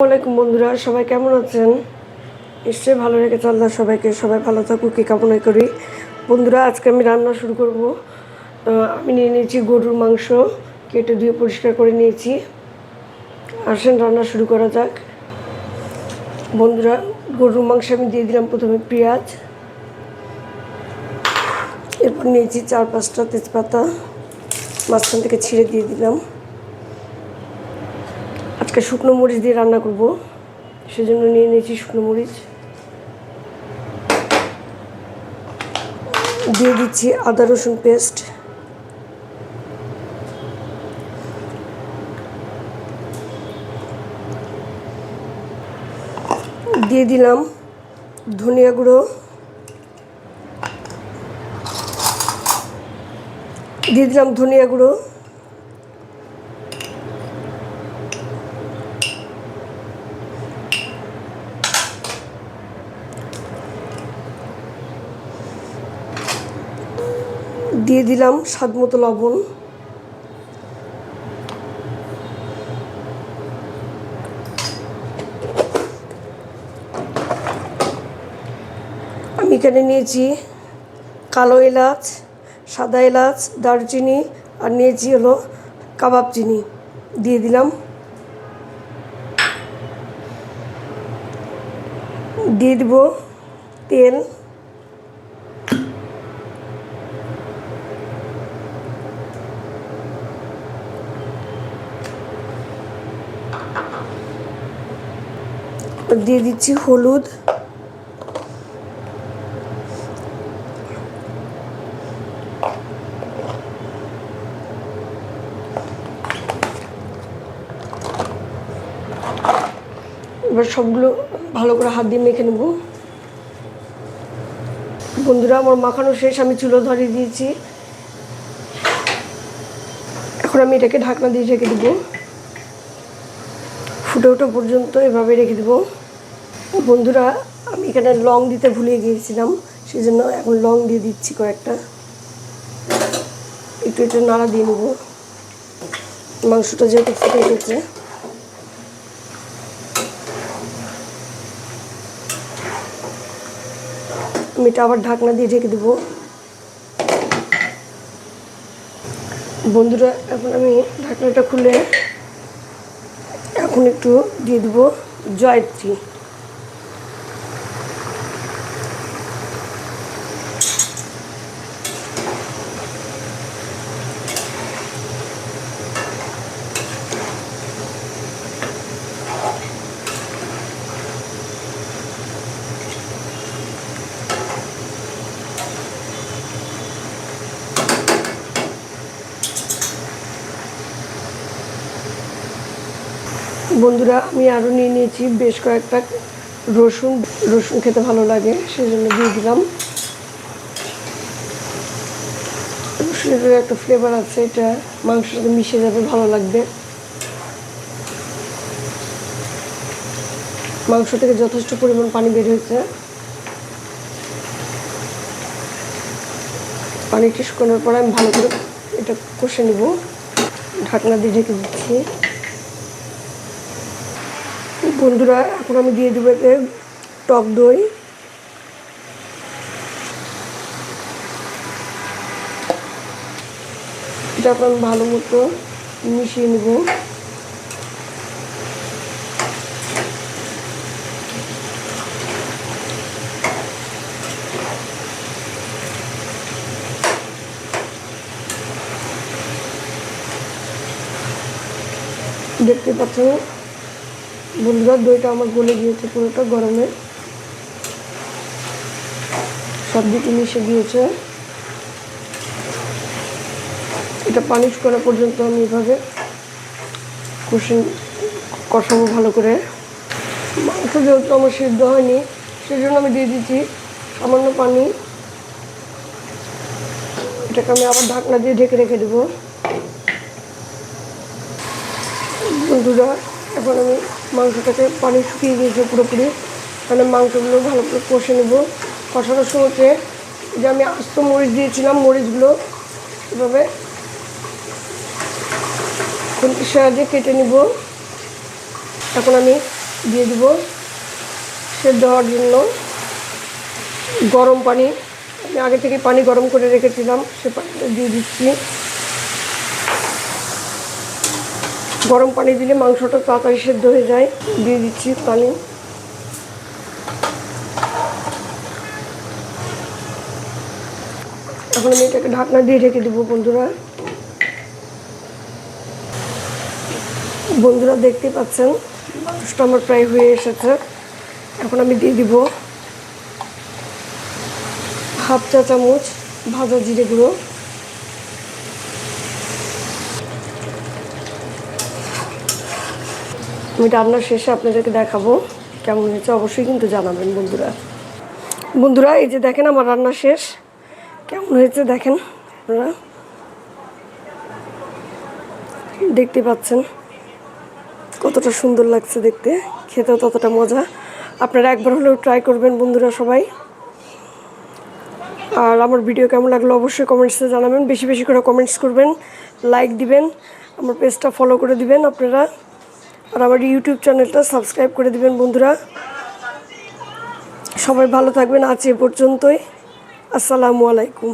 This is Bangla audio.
আসসালামাইকুম বন্ধুরা, সবাই কেমন আছেন? নিশ্চয়ই ভালো রেখেছে আল্লাহ সবাইকে, সবাই ভালো থাকুক, কি কামনা করি। বন্ধুরা, আজকে আমি রান্না শুরু করব। আমি নিয়ে নিয়েছি গরুর মাংস, কেটে ধুয়ে পরিষ্কার করে নিয়েছি। আসেন, রান্না শুরু করা যাক। বন্ধুরা, গরুর মাংস আমি দিয়ে দিলাম প্রথমে পেঁয়াজ। এরপর নিয়েছি চার পাঁচটা তেজপাতা। মাঝখান থেকে ছিঁড়ে দিয়ে দিলাম। আজকে শুকনো মরিচ দিয়ে রান্না করব। সেজন্য নিয়ে নিয়েছি শুকনো মরিচ। দিয়ে দিচ্ছি আদা রসুন পেস্ট। দিয়ে দিলাম ধনিয়া গুঁড়ো। দিয়ে দিলাম ধনিয়া গুঁড়ো। দিয়ে দিলাম স্বাদ মতো লবণ। আমি এখানে নিয়েছি কালো এলাচ, সাদা এলাচ, দারচিনি আর নিয়েছি হলো কাবাব চিনি। দিয়ে দিলাম। দিয়ে দিব তেল। দিয়ে দিচ্ছি হলুদ। এবার সবগুলো ভালো করে হাত দিয়ে মেখে নেব। বন্ধুরা, আমার মাখানো শেষ, আমি চুলো ধরিয়ে দিয়েছি। এখন আমি এটাকে ঢাকনা দিয়ে রেখে দেবো। ফুটে ওঠা পর্যন্ত এভাবে রেখে দেবো। বন্ধুরা, আমি এখানে লং দিতে ভুলে গিয়েছিলাম সেই জন্য এখন লং দিয়ে দিচ্ছি কয়েকটা। একটু একটু নাড়া দিয়ে নেব। মাংসটা যেহেতু ফুটে গেছে আমি এটা আবার ঢাকনা দিয়ে ঢেকে দেবো। বন্ধুরা, এখন আমি ঢাকনাটা খুলে এখন একটু দিয়ে দেবো জয়ত্রী। বন্ধুরা, আমি আরও নিয়ে নিয়েছি বেশ কয়েকটা রসুন। রসুন খেতে ভালো লাগে, সেজন্য দিয়ে দিলাম। রসুনের একটা ফ্লেভার আছে, এটা মাংসের সাথে মিশে যাবে, ভালো লাগবে। মাংস থেকে যথেষ্ট পরিমাণ পানি বের হয়েছে। পানিটি শুকানোর পর আমি ভালো করে এটা কষে নেব। ঢাকনা দিয়ে ঢেকে দিচ্ছি। বন্ধুরা, এখন আমি দিয়ে দেবো এতে টক দই। এটা ভালো মতো মিশিয়ে নেব। দেখতে পাচ্ছেন? বন্ধুরা, দইটা আমার গলে গিয়েছে পুরোটা গরমে। সব দিকে মিশে গিয়েছে। এটা পানি করা পর্যন্ত আমি এভাবে কষে, কষাবো ভালো করে। মাংস যেহেতু আমার সিদ্ধ হয়নি সেই জন্য আমি দিয়ে দিচ্ছি সামান্য পানি। এটাকে আমি আবার ঢাকনা দিয়ে ঢেকে রেখে দেবো। বন্ধুরা, এখন আমি মাংসটাকে পানি শুকিয়ে গিয়েছে পুরোপুরি। মানে মাংসগুলো ভালো করে কষে নেব। কষানোর সময়তে যে আমি আস্ত মরিচ দিয়েছিলাম, মরিচগুলো এভাবে খুন্তির সাহায্যে কেটে নিব। এখন আমি দিয়ে দিব সেদ্ধ হওয়ার জন্য গরম পানি। আমি আগে থেকে পানি গরম করে রেখেছিলাম, সে পানিটা দিয়ে দিচ্ছি। গরম পানি দিলে মাংসটা তাড়াতাড়ি সেদ্ধ হয়ে যায়। দিয়ে দিচ্ছি পানি। এখন আমি এটাকে ঢাকনা দিয়ে ঢেকে দেবো বন্ধুরা। বন্ধুরা দেখতে পাচ্ছেন, মাংসটা আমার প্রায় হয়ে এসেছে। এখন আমি দিয়ে দিব হাফ চা চামচ ভাজা জিরে গুঁড়ো। আমি রান্নার শেষে আপনাদেরকে দেখাবো। কেমন হয়েছে অবশ্যই কিন্তু জানাবেন বন্ধুরা। বন্ধুরা, এই যে দেখেন আমার রান্না শেষ। কেমন হয়েছে দেখেন আপনারা? দেখতে পাচ্ছেন। কতটা সুন্দর লাগছে দেখতে। খেতেও ততটা মজা। আপনারা একবার হলেও ট্রাই করবেন বন্ধুরা সবাই। আর আমার ভিডিও কেমন লাগল অবশ্যই কমেন্টসে জানাবেন। বেশি বেশি করে কমেন্টস করবেন লাইক দিবেন, আমার পেজটা ফলো করে দিবেন আপনারা। আর আমার ইউটিউব চ্যানেলটা সাবস্ক্রাইব করে দেবেন, বন্ধুরা। সবাই ভালো থাকবেন, আজ এ পর্যন্তই। আসসালামু আলাইকুম।